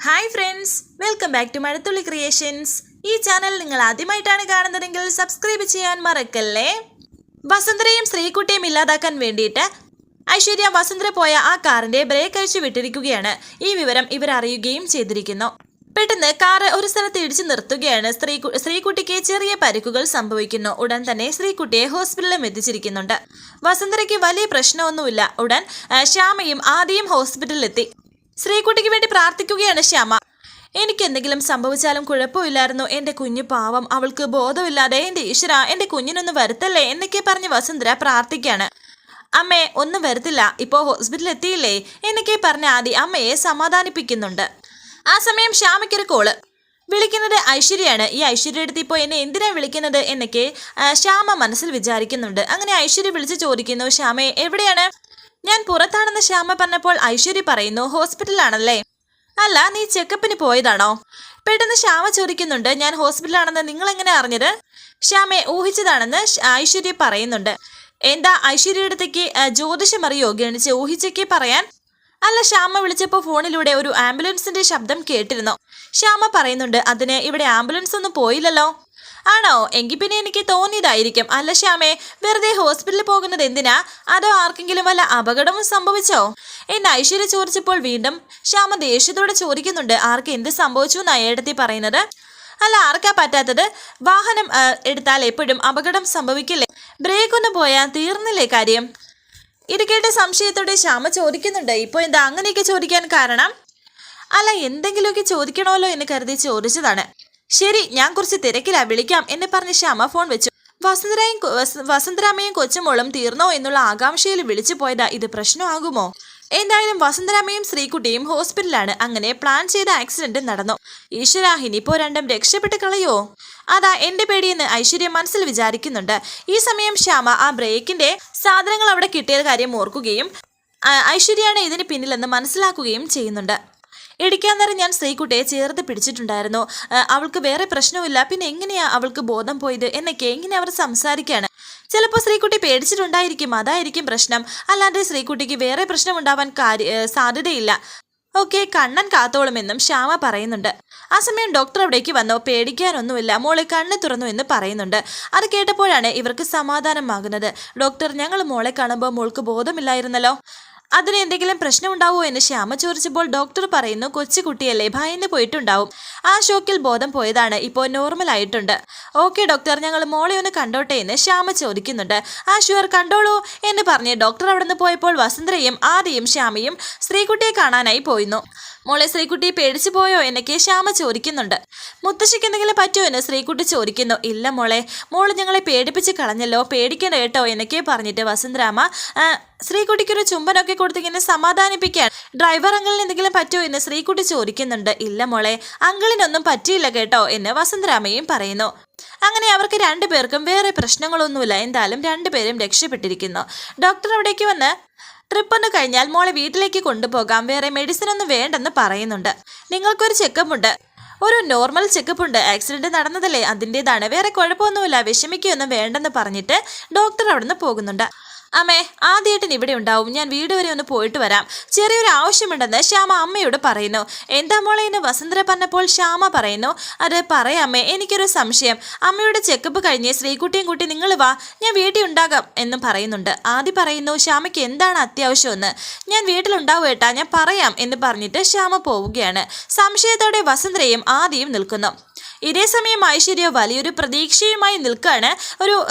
Hi friends welcome back to Mazhathulli Creations ഈ channel നിങ്ങൾ ആദ്യമായിട്ടാണ് കാണുന്നതെങ്കിൽ സബ്സ്ക്രൈബ് ചെയ്യാൻ മറക്കല്ലേ? വസുന്ധരയും ശ്രീകുട്ടിയും ഇല്ലാതാക്കാൻ വേണ്ടിയിട്ട് ഐശ്വര്യ വസന്തര പോയ ആ കാറിന്റെ ബ്രേക്ക് അഴിച്ചു വിട്ടിരിക്കുകയാണ്. ഈ വിവരം ഇവർ അറിയുകയും ചെയ്തിരിക്കുന്നു. പെട്ടെന്ന് കാറ് ഒരു സ്ഥലത്ത് ഇടിച്ചു നിർത്തുകയാണ്. സ്ത്രീ ശ്രീകുട്ടിക്ക് ചെറിയ പരിക്കുകൾ സംഭവിക്കുന്നു. ഉടൻ തന്നെ ശ്രീകുട്ടിയെ ഹോസ്പിറ്റലിലും എത്തിച്ചിരിക്കുന്നുണ്ട്. വസന്തരയ്ക്ക് വലിയ പ്രശ്നമൊന്നുമില്ല. ഉടൻ ശ്യാമയും ആദ്യം ഹോസ്പിറ്റലിലെത്തി ശ്രീകുട്ടിക്ക് വേണ്ടി പ്രാർത്ഥിക്കുകയാണ് ശ്യാമ. എനിക്ക് എന്തെങ്കിലും സംഭവിച്ചാലും കുഴപ്പമില്ലായിരുന്നു. എന്റെ കുഞ്ഞു പാവം. അവൾക്ക് ബോധമില്ലാതെ എന്റെ ഈശ്വര എന്റെ കുഞ്ഞിനൊന്ന് വരുത്തല്ലേ എന്നൊക്കെ പറഞ്ഞ് വസുന്ധര പ്രാർത്ഥിക്കുകയാണ് അമ്മേ ഒന്നും വരത്തില്ല. ഇപ്പോ ഹോസ്പിറ്റലിൽ എത്തിയില്ലേ എന്നൊക്കെ പറഞ്ഞ ആദി അമ്മയെ സമാധാനിപ്പിക്കുന്നുണ്ട്. ആ സമയം ശ്യാമയ്ക്കൊരു കോൾ. വിളിക്കുന്നത് ഐശ്വര്യയാണ്. ഈ ഐശ്വര്യ അടുത്ത് ഇപ്പോൾ എന്നെ എന്തിനാണ് വിളിക്കുന്നത് എന്നൊക്കെ ശ്യാമ മനസ്സിൽ വിചാരിക്കുന്നുണ്ട്. അങ്ങനെ ഐശ്വര്യ വിളിച്ച് ചോദിക്കുന്നു ശ്യാമയെ എവിടെയാണ്? ഞാൻ പുറത്താണെന്ന് ശ്യാമ പറഞ്ഞപ്പോൾ ഐശ്വര്യ പറയുന്നു ഹോസ്പിറ്റലാണല്ലേ അല്ല നീ ചെക്കപ്പിന് പോയതാണോ? പെട്ടെന്ന് ശ്യാമ ചോദിക്കുന്നുണ്ട് ഞാൻ ഹോസ്പിറ്റലാണെന്ന് നിങ്ങൾ എങ്ങനെ അറിഞ്ഞത്? ശ്യാമെ ഊഹിച്ചതാണെന്ന് ഐശ്വര്യ പറയുന്നുണ്ട്. എന്താ ഐശ്വര്യയുടെ അടുത്തേക്ക് ആ, ജ്യോതിഷം അറിയോ ഗണിച്ച് ഊഹിച്ചേക്ക് പറയാൻ. അല്ല ശ്യാമ വിളിച്ചപ്പോൾ ഫോണിലൂടെ ഒരു ആംബുലൻസിന്റെ ശബ്ദം കേട്ടിരുന്നു. ശ്യാമ പറയുന്നുണ്ട് അതിന് ഇവിടെ ആംബുലൻസ് ഒന്നും പോയില്ലല്ലോ? ആണോ? എങ്കിൽ പിന്നെ എനിക്ക് തോന്നിയതായിരിക്കും. അല്ല ശ്യാമേ വെറുതെ ഹോസ്പിറ്റലിൽ പോകുന്നത് എന്തിനാ? അതോ ആർക്കെങ്കിലും വല്ല അപകടവും സംഭവിച്ചോ? എന്ന് ഐശ്വര്യ ചോദിച്ചപ്പോൾ വീണ്ടും ശ്യാമ ദേഷ്യത്തോടെ ചോദിക്കുന്നുണ്ട്. ആർക്ക് എന്ത് സംഭവിച്ചു എന്നാ ഏടത്തി പറയുന്നത്? അല്ല ആർക്കാ പറ്റാത്തത്? വാഹനം എടുത്താൽ എപ്പോഴും അപകടം സംഭവിക്കില്ലേ? ബ്രേക്ക് ഒന്ന് പോയാൽ തീർന്നില്ലേ കാര്യം? ഇത് കേട്ട സംശയത്തോടെ ശ്യാമ ചോദിക്കുന്നുണ്ട്. ഇപ്പോൾ എന്താ അങ്ങനെയൊക്കെ ചോദിക്കാൻ കാരണം? അല്ല എന്തെങ്കിലുമൊക്കെ ചോദിക്കണമല്ലോ എന്ന് കരുതി ചോദിച്ചതാണ്. ശരി ഞാൻ കുറച്ച് തിരക്കിലാ വിളിക്കാം എന്ന് പറഞ്ഞ് ശ്യാമ ഫോൺ വെച്ചു. വസന്തരായും വസന്തരാമയും കൊച്ചുമോളും തീർന്നോ എന്നുള്ള ആകാംക്ഷയിൽ വിളിച്ചു പോയതാ ഇത് പ്രശ്നമാകുമോ? എന്തായാലും വസന്തരാമയും ശ്രീകുട്ടിയും ഹോസ്പിറ്റലാണ് അങ്ങനെ പ്ലാൻ ചെയ്ത ആക്സിഡന്റ് നടന്നു. ഈശ്വര ഇനിയിപ്പോ രണ്ടും രക്ഷപ്പെട്ട് കളയോ? അതാ എന്റെ പേടിയെന്ന് ഐശ്വര്യ മനസ്സിൽ വിചാരിക്കുന്നുണ്ട്. ഈ സമയം ശ്യാമ ആ ബ്രേക്കിന്റെ സാധനങ്ങൾ അവിടെ കിട്ടിയ കാര്യം ഓർക്കുകയും ഐശ്വര്യയാണ് ഇതിന് പിന്നിലെന്ന് മനസ്സിലാക്കുകയും ചെയ്യുന്നുണ്ട്. ഇടിക്കാൻ നേരം ഞാൻ ശ്രീകുട്ടിയെ ചേർത്ത് പിടിച്ചിട്ടുണ്ടായിരുന്നു. അവൾക്ക് വേറെ പ്രശ്നമില്ല പിന്നെ എങ്ങനെയാ അവൾക്ക് ബോധം പോയത് എന്നൊക്കെ എങ്ങനെ അവർ സംസാരിക്കാണ്. ചിലപ്പോൾ ശ്രീകുട്ടി പേടിച്ചിട്ടുണ്ടായിരിക്കും. അതായിരിക്കും പ്രശ്നം. അല്ലാതെ ശ്രീകുട്ടിക്ക് വേറെ പ്രശ്നം ഉണ്ടാവാൻ കാര്യ സാധ്യതയില്ല. ഓക്കെ കണ്ണൻ കാത്തോളുമെന്നും ശ്യാമ പറയുന്നുണ്ട്. ആ സമയം ഡോക്ടർ അവിടേക്ക് വന്നോ. പേടിക്കാനൊന്നുമില്ല. മോളെ കണ്ണ് തുറന്നു എന്ന് പറയുന്നുണ്ട്. അത് കേട്ടപ്പോഴാണ് ഇവർക്ക് സമാധാനമാകുന്നത്. ഡോക്ടർ ഞങ്ങൾ മോളെ കാണുമ്പോൾ മോൾക്ക് ബോധമില്ലായിരുന്നല്ലോ. അതിന് എന്തെങ്കിലും പ്രശ്നം പ്രശ്നമുണ്ടാവോ എന്ന് ശ്യാമ ചോദിച്ചപ്പോൾ ഡോക്ടർ പറയുന്നു കൊച്ചുകുട്ടിയല്ലേ ഭയന്ന് പോയിട്ടുണ്ടാവും. ആ ഷോക്കിൽ ബോധം പോയതാണ് ഇപ്പോൾ നോർമൽ ആയിട്ടുണ്ട്. ഓക്കെ ഡോക്ടർ ഞങ്ങൾ മോളെ ഒന്ന് കണ്ടോട്ടെ എന്ന് ശ്യാമ ചോദിക്കുന്നുണ്ട്. ആ ഷുവർ കണ്ടോളൂ എന്ന് പറഞ്ഞ് ഡോക്ടർ അവിടെ നിന്ന് പോയപ്പോൾ വസുന്ധരയും ആദിയും ശ്യാമയും സ്ത്രീകുട്ടിയെ കാണാനായി പോയിരുന്നു മോളെ ശ്രീകുട്ടി പേടിച്ചു പോയോ? എന്നൊക്കെ ശ്യാമ ചോദിക്കുന്നുണ്ട്. മുത്തശ്ശിക്ക് എന്തെങ്കിലും പറ്റുമോ? എന്ന് ശ്രീകുട്ടി ചോദിക്കുന്നു. ഇല്ല മോളെ മോൾ ഞങ്ങളെ പേടിപ്പിച്ച് കളഞ്ഞല്ലോ പേടിക്കണ്ട കേട്ടോ എന്നൊക്കെ പറഞ്ഞിട്ട് വസുന്ധരാമ ശ്രീകുട്ടിക്കൊരു ചുംബനൊക്കെ കൊടുത്ത് ഇങ്ങനെ സമാധാനിപ്പിക്കാൻ ഡ്രൈവർ അങ്കിളിന് എന്തെങ്കിലും പറ്റുമോ എന്ന് ശ്രീകുട്ടി ചോദിക്കുന്നുണ്ട്. ഇല്ല മോളെ അങ്കിളിനൊന്നും പറ്റിയില്ല കേട്ടോ എന്ന് വസന്തരാമയും പറയുന്നു. അങ്ങനെ അവർക്ക് രണ്ടുപേർക്കും വേറെ പ്രശ്നങ്ങളൊന്നുമില്ല. എന്തായാലും രണ്ടുപേരും രക്ഷപ്പെട്ടിരിക്കുന്നു. ഡോക്ടർ അവിടേക്ക് വന്ന് ട്രിപ്പ് ഒന്ന് കഴിഞ്ഞാൽ മോളെ വീട്ടിലേക്ക് കൊണ്ടുപോകാം. വേറെ മെഡിസിൻ ഒന്നും വേണ്ടെന്ന് പറയുന്നുണ്ട്. നിങ്ങൾക്കൊരു ചെക്കപ്പ് ഉണ്ട്. ഒരു നോർമൽ ചെക്കപ്പ് ഉണ്ട്. ആക്സിഡന്റ് നടന്നതല്ലേ? അതിന്റെതാണ്. വേറെ കുഴപ്പമൊന്നുമില്ല. വിഷമിക്കുകയൊന്നും വേണ്ടെന്ന് പറഞ്ഞിട്ട് ഡോക്ടർ അവിടുന്ന് പോകുന്നുണ്ട്. അമ്മേ ആദ്യമായിട്ട് ഇവിടെ ഉണ്ടാവും. ഞാൻ വീട് വരെ ഒന്ന് പോയിട്ട് വരാം. ചെറിയൊരു ആവശ്യമുണ്ടെന്ന് ശ്യാമ അമ്മയോട് പറയുന്നു. എന്താ മോളെ എന്ന് വസുന്ധര പറഞ്ഞപ്പോൾ ശ്യാമ പറയുന്നു? അത് പറയാമേ എനിക്കൊരു സംശയം. അമ്മയുടെ ചെക്കപ്പ് കഴിഞ്ഞ് ശ്രീകുട്ടിയും കൂട്ടി നിങ്ങൾ വാ ഞാൻ വീട്ടിൽ ഉണ്ടാകാം എന്നും പറയുന്നുണ്ട്. ആദ്യം പറയുന്നു ശ്യാമയ്ക്ക് എന്താണ് അത്യാവശ്യമെന്ന്? ഞാൻ വീട്ടിലുണ്ടാവും ഏട്ടാ ഞാൻ പറയാം എന്ന് പറഞ്ഞിട്ട് ശ്യാമ പോവുകയാണ്. സംശയത്തോടെ വസന്തരയും ആദ്യം നിൽക്കുന്നു. ഇതേ സമയം ഐശ്വര്യ വലിയൊരു പ്രതീക്ഷയുമായി നിൽക്കുകയാണ്. ഒരു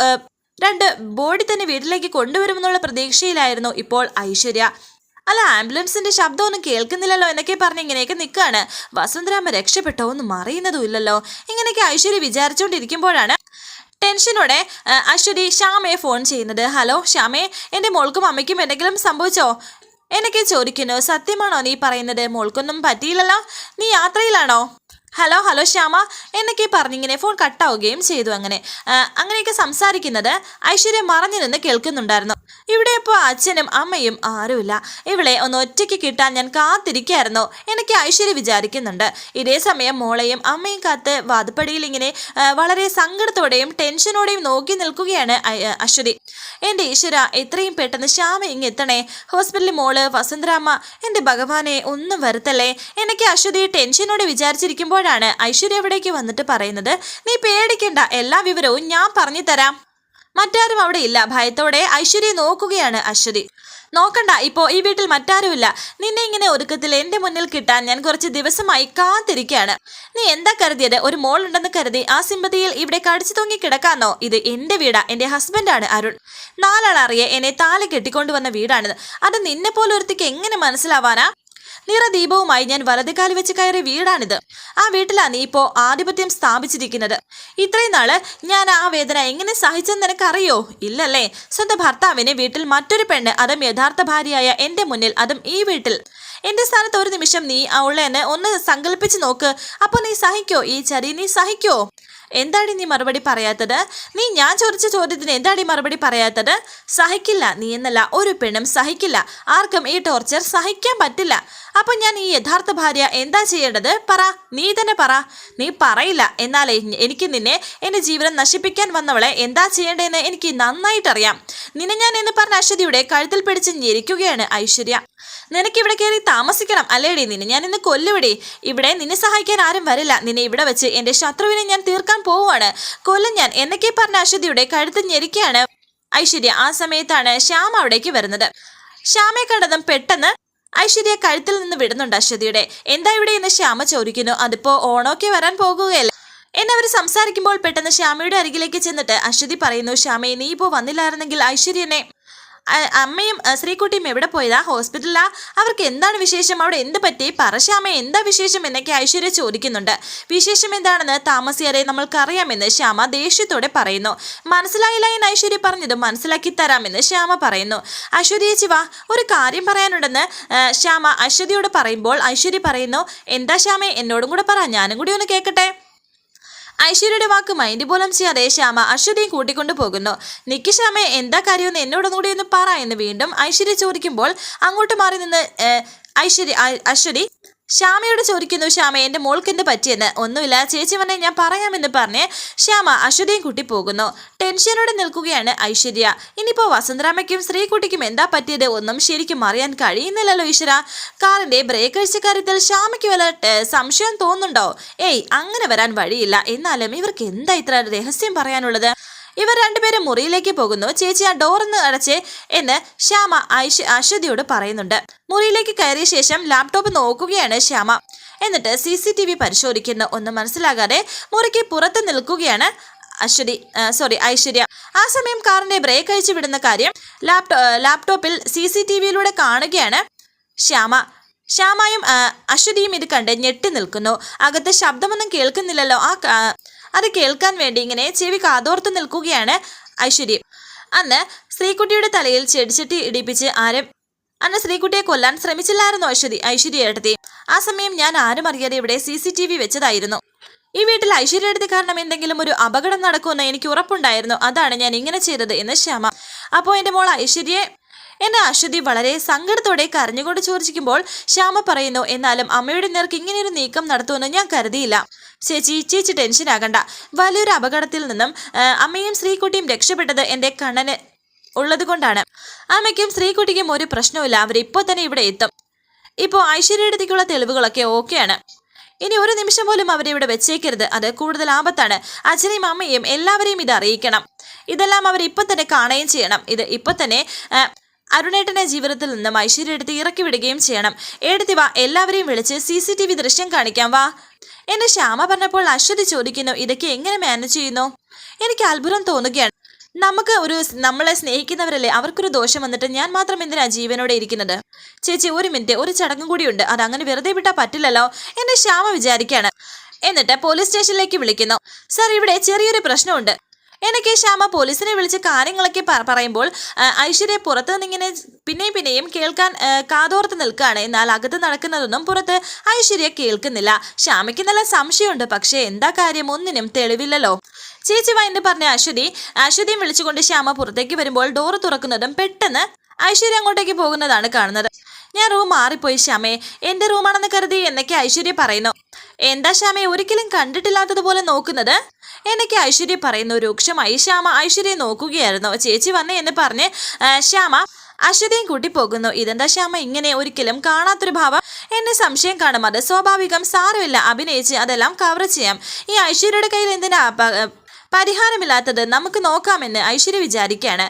രണ്ട് ബോഡി തന്നെ വീട്ടിലേക്ക് കൊണ്ടുവരുമെന്നുള്ള പ്രതീക്ഷയിലായിരുന്നു ഇപ്പോൾ ഐശ്വര്യ. അല്ല ആംബുലൻസിന്റെ ശബ്ദമൊന്നും കേൾക്കുന്നില്ലല്ലോ എന്നൊക്കെ പറഞ്ഞ് ഇങ്ങനെയൊക്കെ നിൽക്കുകയാണ് വസുന്ധരാമ രക്ഷപ്പെട്ടോ ഒന്നും അറിയുന്നതും ഇല്ലല്ലോ. ഇങ്ങനെയൊക്കെ ഐശ്വര്യ വിചാരിച്ചുകൊണ്ടിരിക്കുമ്പോഴാണ് ടെൻഷനോടെ അശ്വതി ശ്യാമയെ ഫോൺ ചെയ്യുന്നത്. ഹലോ ശ്യാമേ എന്റെ മോൾക്കും അമ്മയ്ക്കും എന്തെങ്കിലും സംഭവിച്ചോ? എന്നൊക്കെ ചോദിക്കുന്നു. സത്യമാണോ നീ പറയുന്നത്? മോൾക്കൊന്നും പറ്റിയില്ലല്ലോ. നീ യാത്രയിലാണോ? Hello hello Shyama. എന്നൊക്കെ പറഞ്ഞിങ്ങനെ ഫോൺ കട്ടാവുകയും ചെയ്തു അങ്ങനെ. അങ്ങനെയൊക്കെ സംസാരിക്കുന്നത് ഐശ്വര്യ മറഞ്ഞു നിന്ന് കേൾക്കുന്നുണ്ടായിരുന്നു. ഇവിടെ ഇപ്പോൾ അച്ഛനും അമ്മയും ആരുമില്ല. ഇവളെ ഒന്ന് ഒറ്റയ്ക്ക് കിട്ടാൻ ഞാൻ കാത്തിരിക്കായിരുന്നു എനിക്ക് ഐശ്വര്യ വിചാരിക്കുന്നുണ്ട്. ഇതേ സമയം മോളെയും അമ്മയും കാത്ത് വാതുപ്പടിയിൽ ഇങ്ങനെ വളരെ സങ്കടത്തോടെയും ടെൻഷനോടെയും നോക്കി നിൽക്കുകയാണ് അശ്വതി. എന്റെ ഈശ്വര എത്രയും പെട്ടെന്ന് ശ്യാമ ഇങ്ങ് എത്തണേ. ഹോസ്പിറ്റലിൽ മോൾ വസുന്ധരാമ്മ എന്റെ ഭഗവാനെ ഒന്നും വരുത്തല്ലേ? എനിക്ക് അശ്വതി ടെൻഷനോടെ വിചാരിച്ചിരിക്കുമ്പോഴാണ് ഐശ്വര്യ എവിടേക്ക് വന്നിട്ട് പറയുന്നത് നീ പേടിക്കണ്ട എല്ലാ വിവരവും ഞാൻ പറഞ്ഞു തരാം. മറ്റാരും അവിടെ ഇല്ല. ഭയത്തോടെ ഐശ്വര്യ നോക്കുകയാണ് അശ്വതി. നോക്കണ്ട ഇപ്പോ ഈ വീട്ടിൽ മറ്റാരുമില്ല നിന്നെ ഇങ്ങനെ ഒരുക്കത്തിൽ എന്റെ മുന്നിൽ കിട്ടാൻ ഞാൻ കുറച്ച് ദിവസമായി കാത്തിരിക്കുകയാണ് നീ എന്താ കരുതിയത്? ഒരു മോൾ ഉണ്ടെന്ന് കരുതി ആ സിമ്പതിയിൽ ഇവിടെ കടിച്ചു തൂങ്ങി കിടക്കാന്നോ? ഇത് എന്റെ വീടാ എന്റെ ഹസ്ബൻഡാണ് അരുൺ. നാലാളറിയെ എന്നെ താല കെട്ടിക്കൊണ്ടുവന്ന വീടാണിത്. അത് നിന്നെ പോലെ ഒരുത്തിക്ക് എങ്ങനെ മനസ്സിലാവാനാ? നിറദീപവുമായി ഞാൻ വലതുകാലി വെച്ച് കയറിയ വീടാണിത്. ആ വീട്ടിലാണ് നീ ഇപ്പോ ആധിപത്യം സ്ഥാപിച്ചിരിക്കുന്നത്. ഇത്രയും നാൾ ഞാൻ ആ വേദന എങ്ങനെ സഹിച്ചെന്ന് നിനക്കറിയോ? ഇല്ലല്ലേ? സ്വന്തം ഭർത്താവിനെ വീട്ടിൽ മറ്റൊരു പെണ്ണ് അതും യഥാർത്ഥ ഭാര്യയായ എന്റെ മുന്നിൽ അതും ഈ വീട്ടിൽ. എന്റെ സ്ഥാനത്ത് ഒരു നിമിഷം നീ അവളെന്നെ ഒന്ന് സങ്കല്പിച്ച് നോക്ക്. അപ്പൊ നീ സഹിക്കോ? ഈ ചരി നീ സഹിക്കോ? എന്താടി നീ മറുപടി പറയാത്തത്? നീ ഞാൻ ചോദിച്ച ചോദ്യത്തിന് എന്താടി മറുപടി പറയാത്തത്? സഹിക്കില്ല നീ എന്നല്ല ഒരു പെണ്ണും സഹിക്കില്ല. ആർക്കും ഈ ടോർച്ചർ സഹിക്കാൻ പറ്റില്ല. അപ്പൊ ഞാൻ ഈ യഥാർത്ഥ ഭാര്യ എന്താ ചെയ്യേണ്ടത്? പറ. നീ തന്നെ പറ. നീ പറയില്ല. എന്നാൽ എനിക്ക് നിന്നെ എന്റെ ജീവനം നശിപ്പിക്കാൻ വന്നവളെ എന്താ ചെയ്യേണ്ടതെന്ന് എനിക്ക് നന്നായിട്ടറിയാം. നിന്നെ ഞാൻ എന്ന് പറഞ്ഞ അശ്വതിയുടെ കഴുത്തിൽ പിടിച്ച് ഞെരിക്കുകയാണ് ഐശ്വര്യ. നിനക്ക് ഇവിടെ കയറി താമസിക്കണം അല്ലേടി നിന്നെ? ഞാൻ ഇന്ന് കൊല്ലുവിടി. ഇവിടെ നിന്നെ സഹായിക്കാൻ ആരും വരില്ല. നിന്നെ ഇവിടെ വെച്ച് എന്റെ ശത്രുവിനെ ഞാൻ തീർക്കാൻ പോവുകയാണ്. കൊല്ലും ഞാൻ. എന്നൊക്കെ പറഞ്ഞ അശ്വതിയുടെ കഴുത്ത് ഞെരിക്കുകയാണ് ഐശ്വര്യ. ആ സമയത്താണ് ശ്യാം അവിടേക്ക് വരുന്നത്. ശ്യാമയെ കണ്ടതും പെട്ടെന്ന് ഐശ്വര്യ കഴുത്തിൽ നിന്ന് വിടുന്നുണ്ട് അശ്വതിയുടെ. എന്താ ഇവിടെ എന്ന് ശ്യാമ ചോദിക്കുന്നു. അതിപ്പോ ഓണോക്കെ വരാൻ പോകുകയല്ല? എന്നവർ സംസാരിക്കുമ്പോൾ പെട്ടെന്ന് ശ്യാമയുടെ അരികിലേക്ക് ചെന്നിട്ട് അശ്വതി പറയുന്നു ശ്യാമയെ നീ ഇപ്പോൾ വന്നില്ലായിരുന്നെങ്കിൽ ഐശ്വര്യനെ അമ്മയും ശ്രീക്കുട്ടിയും എവിടെ പോയതാ? ഹോസ്പിറ്റലാ അവർക്ക് എന്താണ് വിശേഷം? അവിടെ എന്ത് പറ്റി? പറശ്യാമ എന്താ വിശേഷം? എന്നൊക്കെ ഐശ്വര്യ ചോദിക്കുന്നുണ്ട്. വിശേഷം എന്താണെന്ന് താമസിയാതെ നമ്മൾക്കറിയാമെന്ന് ശ്യാമ ദേഷ്യത്തോടെ പറയുന്നു. മനസ്സിലായില്ല എന്ന് ഐശ്വര്യ പറഞ്ഞത് മനസ്സിലാക്കി തരാമെന്ന് ശ്യാമ പറയുന്നു. അശ്വതിയേച്ചി വാ ഒരു കാര്യം പറയാനുണ്ടെന്ന് ശ്യാമ അശ്വതിയോട് പറയുമ്പോൾ ഐശ്വര്യ പറയുന്നു എന്താ ശ്യാമേ? എന്നോടും കൂടെ പറ. ഞാനും കൂടി ഒന്ന് കേൾക്കട്ടെ ഐശ്വര്യയുടെ വാക്ക് മൈൻഡ് പോലും ചെയ്യാതെ ശ്യാമ അശ്വതിയും കൂട്ടിക്കൊണ്ടു പോകുന്നു നിക്ക് ശ്യാമ എന്താ കാര്യമെന്ന് എന്നോടും കൂടി ഒന്ന് പറ എന്ന് വീണ്ടും ഐശ്വര്യ ചോദിക്കുമ്പോൾ അങ്ങോട്ട് മാറി നിന്ന് ഐശ്വര്യ അശ്വതി ശ്യാമയോട് ചോദിക്കുന്നു ശ്യാമ എന്റെ മോൾക്ക് എന്ത് പറ്റിയെന്ന്? ഒന്നുമില്ല ചേച്ചി വന്നെ ഞാൻ പറയാമെന്ന് പറഞ്ഞ് ശ്യാമ അശ്വതിയും കുട്ടി പോകുന്നു. ടെൻഷനോടെ നിൽക്കുകയാണ് ഐശ്വര്യ. ഇനിയിപ്പോ വസന്തരാമയ്ക്കും ശ്രീകുട്ടിക്കും എന്താ പറ്റിയത് ഒന്നും ശരിക്കും അറിയാൻ കഴിയുന്നില്ലല്ലോ ഈശ്വര. കാറിന്റെ ബ്രേക്ക് അഴിച്ച കാര്യത്തിൽ ശ്യാമയ്ക്ക് വല്ല സംശയം തോന്നുന്നുണ്ടോ? ഏയ് അങ്ങനെ വരാൻ വഴിയില്ല. എന്നാലും ഇവർക്ക് എന്താ ഇത്ര രഹസ്യം പറയാനുള്ളത്? ഇവർ രണ്ടുപേരും മുറിയിലേക്ക് പോകുന്നു. ചേച്ചി ആ ഡോറൊന്ന് അടച്ചേ എന്ന് ശ്യാമ ഐഷ് അശ്വതിയോട് പറയുന്നുണ്ട്. മുറിയിലേക്ക് കയറിയ ശേഷം ലാപ്ടോപ്പ് നോക്കുകയാണ് ശ്യാമ. എന്നിട്ട് സി സി ടി വി പരിശോധിക്കുന്നു. ഒന്നും മനസ്സിലാകാതെ മുറിക്ക് പുറത്ത് നിൽക്കുകയാണ് അശ്വതി സോറി ഐശ്വര്യ. ആ സമയം കാറിന്റെ ബ്രേക്ക് അഴിച്ചു വിടുന്ന കാര്യം ലാപ്ടോ ലാപ്ടോപ്പിൽ സി സി ടി വിയിലൂടെ കാണുകയാണ് ശ്യാമ. ശ്യാമയും അശ്വതിയും ഇത് കണ്ട് ഞെട്ടി നിൽക്കുന്നു. അകത്ത് ശബ്ദമൊന്നും കേൾക്കുന്നില്ലല്ലോ. ആ അത് കേൾക്കാൻ വേണ്ടി ഇങ്ങനെ ചെവി കാതോർത്ത് നിൽക്കുകയാണ് ഐശ്വര്യം. അന്ന് ശ്രീകുട്ടിയുടെ തലയിൽ ചെടിച്ചട്ടി ഇടിപ്പിച്ച് ആരും അന്ന് ശ്രീകുട്ടിയെ കൊല്ലാൻ ശ്രമിച്ചില്ലായിരുന്നു ഐശ്വര്യ ഐശ്വര്യ എടുത്തി ആ സമയം ഞാൻ ആരും അറിയാതെ ഇവിടെ സി സി ടി വി വെച്ചതായിരുന്നു. ഈ വീട്ടിൽ ഐശ്വര്യ എടുത്തി കാരണം എന്തെങ്കിലും ഒരു അപകടം നടക്കുമെന്ന് എനിക്ക് ഉറപ്പുണ്ടായിരുന്നു. അതാണ് ഞാൻ ഇങ്ങനെ ചെയ്തത് എന്ന് ശ്യാമ. അപ്പോൾ എന്റെ മോൾ ഐശ്വര്യയെ എന്നെ അശ്വതി വളരെ സങ്കടത്തോടെ കരഞ്ഞുകൊണ്ട് ചോദിക്കുമ്പോൾ ശ്യാമ പറയുന്നു എന്നാലും അമ്മയുടെ നേർക്ക് ഇങ്ങനെയൊരു നീക്കം നടത്തുമെന്ന് ഞാൻ കരുതിയില്ല. ചേച്ചി ചേച്ചി ടെൻഷൻ ആകണ്ട. വലിയൊരു അപകടത്തിൽ നിന്നും അമ്മയും ശ്രീകുട്ടിയും രക്ഷപ്പെട്ടത് എന്റെ കണ്ണന് ഉള്ളത് കൊണ്ടാണ് അമ്മയ്ക്കും ശ്രീകുട്ടിക്കും ഒരു പ്രശ്നവുമില്ല. അവരിപ്പോൾ തന്നെ ഇവിടെ എത്തും. ഇപ്പോൾ ഐശ്വര്യടുത്തേക്കുള്ള തെളിവുകളൊക്കെ ഓക്കെയാണ്. ഇനി ഒരു നിമിഷം പോലും അവരെ ഇവിടെ വെച്ചേക്കരുത്. അത് കൂടുതൽ ആപത്താണ്. അച്ഛനെയും അമ്മയും എല്ലാവരെയും ഇത് അറിയിക്കണം. ഇതെല്ലാം അവർ ഇപ്പം തന്നെ കാണുകയും ചെയ്യണം. ഇത് ഇപ്പം തന്നെ അരുണേട്ടനെ ജീവിതത്തിൽ നിന്ന് ഐശ്വര്യ എടുത്ത് ഇറക്കി വിടുകയും ചെയ്യണം. എടുത്തി വാ എല്ലാവരെയും വിളിച്ച് സി സി ടി വി ദൃശ്യം കാണിക്കാം വാ. എന്നെ ശ്യാമ പറഞ്ഞപ്പോൾ അശ്വതി ചോദിക്കുന്നു ഇതൊക്കെ എങ്ങനെ മാനേജ് ചെയ്യുന്നു? എനിക്ക് അത്ഭുതം തോന്നുകയാണ്. നമുക്ക് ഒരു നമ്മളെ സ്നേഹിക്കുന്നവരല്ലേ അവർക്കൊരു ദോഷം വന്നിട്ട് ഞാൻ മാത്രം എന്തിനാ ജീവനോടെ ഇരിക്കുന്നത്? ചേച്ചി ഒരു മിനിറ്റ് ഒരു ചടങ്ങും കൂടിയുണ്ട് അത് അങ്ങനെ വെറുതെ വിട്ടാൽ പറ്റില്ലല്ലോ. എന്നെ ശ്യാമ വിചാരിക്കാണ് എന്നിട്ട് പോലീസ് സ്റ്റേഷനിലേക്ക് വിളിക്കുന്നു. സർ ഇവിടെ ചെറിയൊരു പ്രശ്നമുണ്ട്. എനിക്ക് ശ്യാമ പോലീസിനെ വിളിച്ച് കാര്യങ്ങളൊക്കെ പറയുമ്പോൾ ഐശ്വര്യ പുറത്ത് നിന്നിങ്ങനെ പിന്നെയും പിന്നെയും കേൾക്കാൻ കാതോർത്ത് നിൽക്കുകയാണ്. എന്നാൽ അകത്ത് നടക്കുന്നതൊന്നും പുറത്ത് ഐശ്വര്യ കേൾക്കുന്നില്ല. ശ്യാമയ്ക്ക് നല്ല സംശയമുണ്ട്. പക്ഷേ എന്താ കാര്യം? ഒന്നിനും തെളിവില്ലല്ലോ. ചേച്ചി വൈന്റെ പറഞ്ഞ അശ്വതി അശ്വതിയും വിളിച്ചുകൊണ്ട് ശ്യാമ പുറത്തേക്ക് വരുമ്പോൾ ഡോറ് തുറക്കുന്നതും പെട്ടെന്ന് ഐശ്വര്യ അങ്ങോട്ടേക്ക് പോകുന്നതാണ് കാണുന്നത്. ഞാൻ റൂം മാറിപ്പോയി ശ്യാമേ. എന്റെ റൂമാണെന്ന് കരുതി എന്നൊക്കെ ഐശ്വര്യ പറയുന്നു. എന്താ ശ്യാമേ ഒരിക്കലും കണ്ടിട്ടില്ലാത്തതുപോലെ നോക്കുന്നത്? എന്നൊക്കെ ഐശ്വര്യ പറയുന്നു രൂക്ഷമായി ശ്യാമ ഐശ്വര്യയെ നോക്കുകയായിരുന്നു. ചേച്ചി വന്നേ എന്ന് പറഞ്ഞ് ശ്യാമ അശ്വതിയും കൂട്ടി പോകുന്നു. ഇതെന്താ ശ്യാമ ഇങ്ങനെ ഒരിക്കലും കാണാത്തൊരു ഭാവം? എന്നെ സംശയം കാണും. അത് സ്വാഭാവികം സാരമില്ല. അഭിനയിച്ച് അതെല്ലാം കവർ ചെയ്യാം. ഈ ഐശ്വര്യയുടെ കയ്യിൽ എന്തിനാ പരിഹാരമില്ലാത്തത്? നമുക്ക് നോക്കാമെന്ന് ഐശ്വര്യ വിചാരിക്കുകയാണ്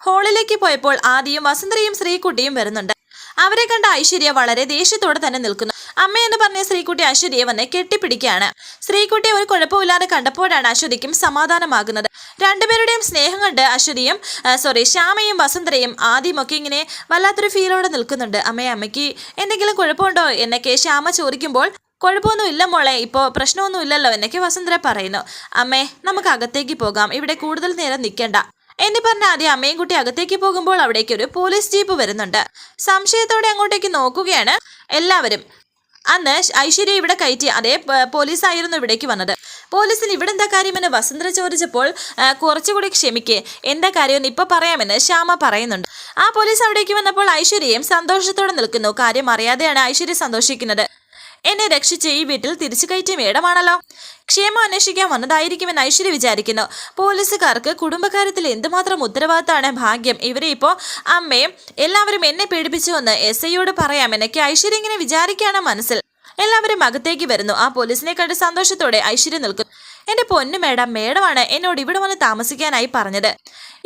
ഹോളിലേക്ക് പോയപ്പോൾ ആദ്യം വസന്തരയും ശ്രീകുട്ടിയും വരുന്നുണ്ട്. അവരെ കണ്ട ഐശ്വര്യ വളരെ ദേഷ്യത്തോടെ തന്നെ നിൽക്കുന്നു. അമ്മ എന്ന് പറഞ്ഞ ശ്രീകുട്ടി ഐശ്വര്യയെ വന്ന് കെട്ടിപ്പിടിക്കുകയാണ്. ശ്രീകുട്ടിയെ ഒരു കുഴപ്പമില്ലാതെ കണ്ടപ്പോഴാണ് അശ്വതിക്കും സമാധാനമാകുന്നത്. രണ്ടുപേരുടെയും സ്നേഹം കണ്ട് അശ്വതിയും സോറി ശ്യാമയും വസുന്ധരയും ആദ്യമൊക്കെ ഇങ്ങനെ വല്ലാത്തൊരു ഫീലോടെ നിൽക്കുന്നുണ്ട്. അമ്മയെ അമ്മയ്ക്ക് എന്തെങ്കിലും കുഴപ്പമുണ്ടോ? എന്നൊക്കെ ശ്യാമ ചോദിക്കുമ്പോൾ കുഴപ്പമൊന്നും ഇല്ല മോളെ ഇപ്പോൾ പ്രശ്നമൊന്നും ഇല്ലല്ലോ എന്നൊക്കെ വസുന്ധര പറയുന്നു. അമ്മേ നമുക്ക് അകത്തേക്ക് പോകാം. ഇവിടെ കൂടുതൽ നേരം നിൽക്കണ്ട. എന്ന് പറഞ്ഞ ആദ്യം അമ്മയും കുട്ടി അകത്തേക്ക് പോകുമ്പോൾ അവിടേക്ക് ഒരു പോലീസ് ജീപ്പ് വരുന്നുണ്ട്. സംശയത്തോടെ അങ്ങോട്ടേക്ക് നോക്കുകയാണ് എല്ലാവരും. അന്ന് ഐശ്വര്യ ഇവിടെ കയറ്റി അതേ പോലീസ് പോലീസായിരുന്നു ഇവിടേക്ക് വന്നത്. പോലീസിന് ഇവിടെ എന്താ കാര്യമെന്ന് വസുന്ധര ചോദിച്ചപ്പോൾ കുറച്ചുകൂടി ക്ഷമിക്ക്. എന്താ കാര്യമെന്ന് ഇപ്പൊ പറയാമെന്ന് ശ്യാമ പറയുന്നുണ്ട്. ആ പോലീസ് അവിടേക്ക് വന്നപ്പോൾ ഐശ്വര്യയും സന്തോഷത്തോടെ നിൽക്കുന്നു. കാര്യം അറിയാതെയാണ് ഐശ്വര്യ സന്തോഷിക്കുന്നത്. എന്നെ രക്ഷിച്ച് ഈ വീട്ടിൽ തിരിച്ചു കയറ്റിയ മേഡമാണല്ലോ. ക്ഷേമം അന്വേഷിക്കാൻ വന്നതായിരിക്കുമെന്ന് ഐശ്വര്യ വിചാരിക്കുന്നു. പോലീസുകാർക്ക് കുടുംബകാര്യത്തിൽ എന്തുമാത്രം ഉത്തരവാദിത്തമാണ് ഭാഗ്യം? ഇവരെ ഇപ്പോൾ അമ്മയും എല്ലാവരും എന്നെ പീഡിപ്പിച്ചുവെന്ന് എസ് ഐയോട് പറയാം എന്നൊക്കെ ഐശ്വര്യ ഇങ്ങനെ വിചാരിക്കുകയാണ് മനസ്സിൽ. എല്ലാവരും അകത്തേക്ക് വരുന്നു. ആ പോലീസിനെ കണ്ട് സന്തോഷത്തോടെ ഐശ്വര്യ നിൽക്കുന്നു. എന്റെ പൊന്നു മേഡം മേഡമാണ് എന്നോട് ഇവിടെ വന്ന് താമസിക്കാനായി പറഞ്ഞത്.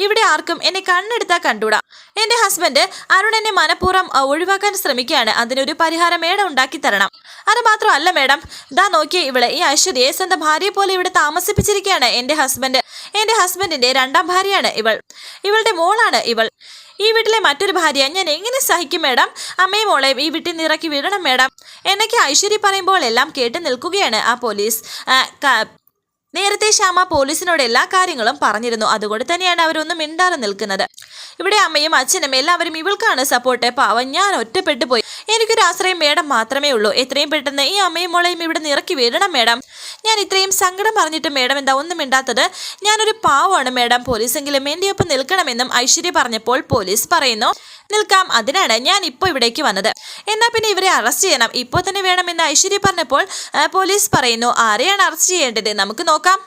ഇവിടെ ആർക്കും എന്നെ കണ്ണെടുത്താൽ കണ്ടൂടാ എന്റെ ഹസ്ബൻഡ് അരുൺ എന്നെ മനഃപൂർവം ഒഴിവാക്കാൻ ശ്രമിക്കുകയാണ്. അതിനൊരു പരിഹാരം മേഡം ഉണ്ടാക്കി തരണം. അത് മാത്രമല്ല മേഡം ദാ നോക്കിയ ഇവളെ ഈ ഐശ്വര്യയെ സ്വന്തം ഭാര്യയെ പോലെ ഇവിടെ താമസിപ്പിച്ചിരിക്കുകയാണ് എന്റെ ഹസ്ബൻഡ് എന്റെ ഹസ്ബൻഡിന്റെ രണ്ടാം ഭാര്യയാണ് ഇവൾ. ഇവളുടെ മോളാണ് ഇവൾ. ഈ വീട്ടിലെ മറ്റൊരു ഭാര്യ ഞാൻ എങ്ങനെ സഹിക്കും മേഡം? അമ്മയും മോളെയും ഈ വീട്ടിൽ നിന്ന് ഇറക്കി വിടണം മേഡം. എന്നൊക്കെ ഐശ്വര്യ പറയുമ്പോൾ എല്ലാം കേട്ട് നിൽക്കുകയാണ് ആ പോലീസ്. നേരത്തെ ശ്യാമ പോലീസിനോട് എല്ലാ കാര്യങ്ങളും പറഞ്ഞിരുന്നു. അതുകൊണ്ട് തന്നെയാണ് അവരൊന്നും മിണ്ടാതെ നിൽക്കുന്നത്. ഇവിടെ അമ്മയും അച്ഛനും എല്ലാവരും ഇവൾക്കാണ് സപ്പോർട്ട് പാവം ഞാൻ ഒറ്റപ്പെട്ടു പോയി. എനിക്കൊരു ആശ്രയം മേഡം മാത്രമേ ഉള്ളൂ. എത്രയും പെട്ടെന്ന് ഈ അമ്മയും മോളെയും ഇവിടെ നിന്ന് ഇറക്കി വിടണം മേഡം. ഞാൻ ഇത്രയും സങ്കടം പറഞ്ഞിട്ട് മേഡം എന്താ ഒന്നും മിണ്ടാത്തത്? ഞാനൊരു പാവമാണ് മേഡം. പോലീസെങ്കിലും എന്റെ ഒപ്പം നിൽക്കണമെന്നും ഐശ്വര്യ പറഞ്ഞപ്പോൾ പോലീസ് പറയുന്നു നിൽക്കാം. അതിനാണ് ഞാൻ ഇപ്പോൾ ഇവിടേക്ക് വന്നത്. എന്നാൽ പിന്നെ ഇവരെ അറസ്റ്റ് ചെയ്യണം. ഇപ്പോൾ തന്നെ വേണമെന്ന് ഐശ്വര്യ പറഞ്ഞപ്പോൾ പോലീസ് പറയുന്നു ആരെയാണ് അറസ്റ്റ് ചെയ്യേണ്ടത്? നമുക്ക് നോക്കാം.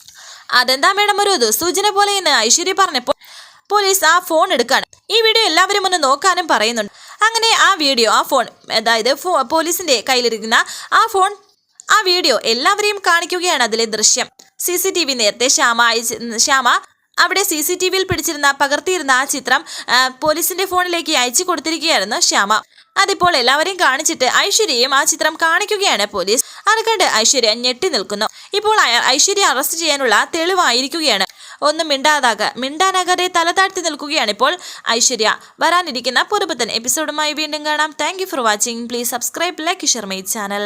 അതെന്താ മേഡം? ഒരു ദുസൂചന പോലെ എന്ന് ഐശ്വര്യ പറഞ്ഞപ്പോൾ പോലീസ് ആ ഫോൺ എടുക്കാണ്. ഈ വീഡിയോ എല്ലാവരും ഒന്ന് നോക്കാനും പറയുന്നുണ്ട്. അങ്ങനെ ആ വീഡിയോ ആ ഫോൺ അതായത് പോലീസിന്റെ കയ്യിലിരിക്കുന്ന ആ ഫോൺ ആ വീഡിയോ എല്ലാവരെയും കാണിക്കുകയാണ് അതിലെ ദൃശ്യം. സി സി ടി വി നേരത്തെ ശ്യാമ ശ്യാമ അവിടെ സി സി ടി വിയിൽ പിടിച്ചിരുന്ന പകർത്തിയിരുന്ന ആ ചിത്രം പോലീസിന്റെ ഫോണിലേക്ക് അയച്ചു കൊടുത്തിരിക്കുകയായിരുന്നു ശ്യാമ. അതിപ്പോൾ എല്ലാവരെയും കാണിച്ചിട്ട് ഐശ്വര്യയും ആ ചിത്രം കാണിക്കുകയാണ് പോലീസ്. അത് കണ്ട് ഐശ്വര്യ ഞെട്ടി നിൽക്കുന്നു. ഇപ്പോൾ ഐശ്വര്യ അറസ്റ്റ് ചെയ്യാനുള്ള തെളിവായിരിക്കുകയാണ്. ഒന്നും മിണ്ടാതാക മിണ്ടാനാകാതെ തല താഴ്ത്തി നിൽക്കുകയാണ് ഇപ്പോൾ ഐശ്വര്യ. വരാനിരിക്കുന്ന പുതുപുത്തൻ എപ്പിസോഡുമായി വീണ്ടും കാണാം. Thank for watching please subscribe like share my channel